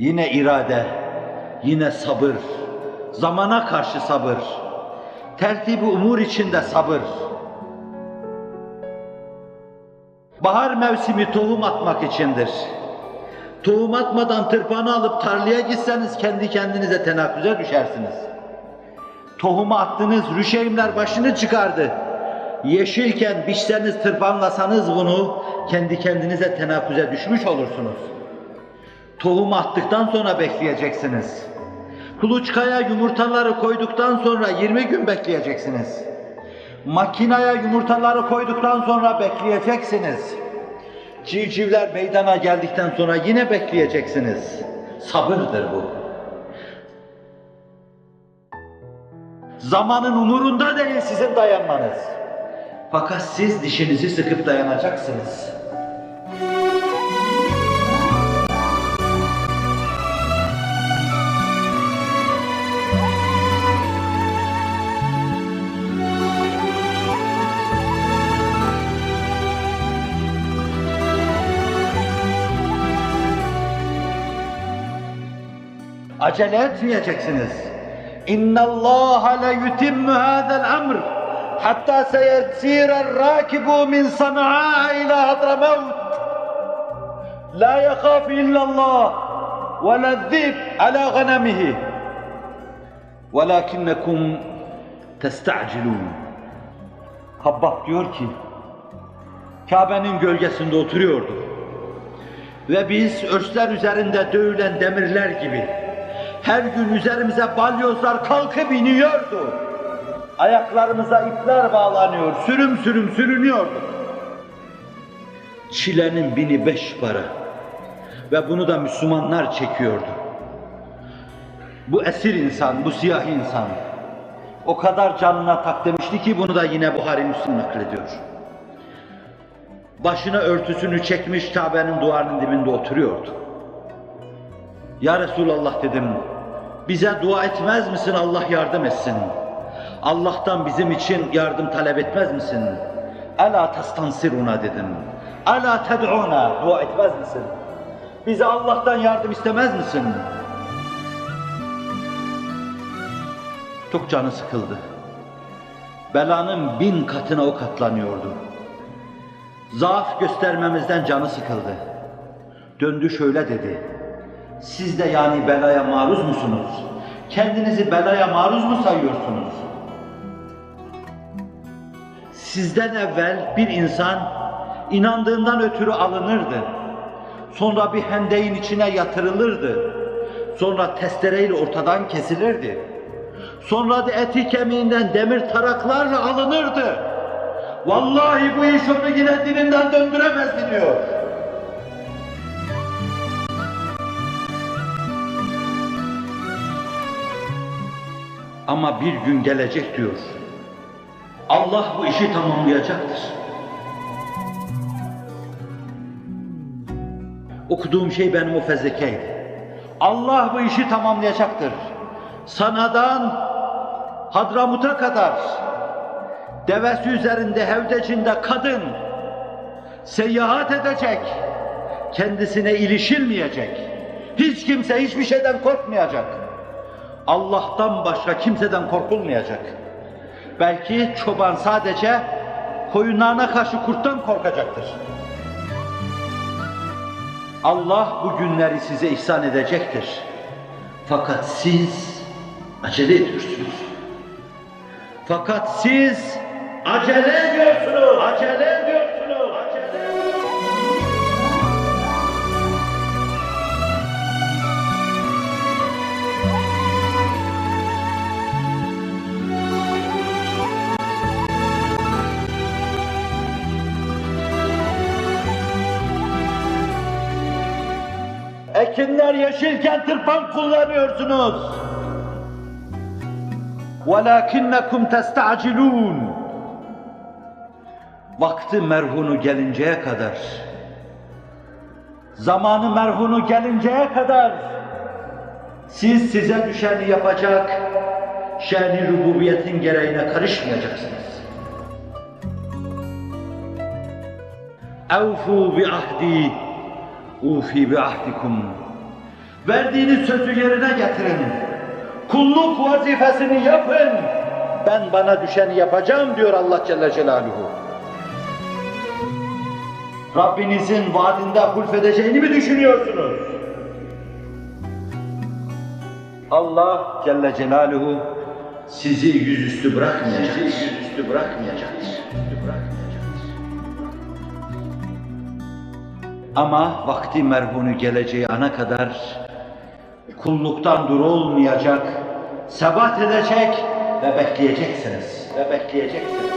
Yine irade, yine sabır, zamana karşı sabır, tertibi umur içinde sabır. Bahar mevsimi tohum atmak içindir. Tohum atmadan tırpanı alıp tarlaya gitseniz kendi kendinize tenaküze düşersiniz. Tohumu attınız, rüşeğimler başını çıkardı. Yeşilken biçseniz, tırpanlasanız bunu kendi kendinize tenaküze düşmüş olursunuz. Tohumu attıktan sonra bekleyeceksiniz. Kuluçkaya yumurtaları koyduktan sonra 20 gün bekleyeceksiniz. Makinaya yumurtaları koyduktan sonra bekleyeceksiniz. Civcivler meydana geldikten sonra yine bekleyeceksiniz. Sabırdır bu. Zamanın umurunda değil sizin dayanmanız. Fakat siz dişinizi sıkıp dayanacaksınız. Acele etmeyeceksiniz. İnna Allah la yutimmu hada'l emr hatta seyesira rakibu min Sana'a ila Hadramavt. La yakhaf illa Allah ve la zib ala ghanamihi. Velakinnekum testa'cilun. Habbab diyor ki Kabe'nin gölgesinde oturuyordu. Ve biz örsler üzerinde dövülen demirler gibi her gün üzerimize balyozlar kalkıp iniyordu. Ayaklarımıza ipler bağlanıyor, sürüm sürüm sürünüyordu. Çilenin bini beş para ve bunu da Müslümanlar çekiyordu. Bu esir insan, bu siyah insan o kadar canına tak demişti ki bunu da yine Buhari Müslim naklediyor. Başına örtüsünü çekmiş Kabe'nin duvarının dibinde oturuyordu. Ya Resulallah dedim, bize dua etmez misin Allah yardım etsin? Allah'tan bizim için yardım talep etmez misin? Ela testansiruna dedim. Ela ted'una dua etmez misin? Bize Allah'tan yardım istemez misin? Çok canı sıkıldı. Belanın bin katına o katlanıyordu. Zaaf göstermemizden canı sıkıldı. Döndü şöyle dedi. Siz de yani belaya maruz musunuz? Kendinizi belaya maruz mu sayıyorsunuz? Sizden evvel bir insan inandığından ötürü alınırdı. Sonra bir hendeyin içine yatırılırdı. Sonra testereyle ortadan kesilirdi. Sonra da eti kemiğinden demir taraklarla alınırdı. Vallahi bu iş onu yine dilinden döndüremezdi diyor. Ama bir gün gelecek diyor. Allah bu işi tamamlayacaktır. Okuduğum şey benim o fezlekeydi. Allah bu işi tamamlayacaktır. Sanadan Hadramut'a kadar devesi üzerinde hevdecinde kadın seyahat edecek. Kendisine ilişilmeyecek. Hiç kimse hiçbir şeyden korkmayacak. Allah'tan başka kimseden korkulmayacak. Belki çoban sadece koyunlarına karşı kurttan korkacaktır. Allah bu günleri size ihsan edecektir. Fakat siz acele ediyorsunuz. Fakat siz acele ediyorsunuz. Ekinler yeşilken tırpan kullanıyorsunuz. وَلَاكِنَّكُمْ تَسْتَعْجِلُونَ Vakti merhunu gelinceye kadar, zamanı merhunu gelinceye kadar siz size düşeni yapacak, şerni rububiyetin gereğine karışmayacaksınız. اَوْفُوا بِعَهْدِي اُوفِي بِعَهْدِكُمْ Verdiğiniz sözü yerine getirin. Kulluk vazifesini yapın. Ben bana düşeni yapacağım diyor Allah Celle Celaluhu. Rabbinizin vaadinde hulfedeceğini mi düşünüyorsunuz? Allah Celle Celaluhu sizi yüzüstü bırakmayacaktır. Sizi yüzüstü bırakmayacaktır. Yüzüstü bırakmayacaktır. Ama vakti merhunu geleceği ana kadar kulluktan dur olmayacak, sebat edecek ve bekleyeceksiniz. Ve bekleyeceksiniz.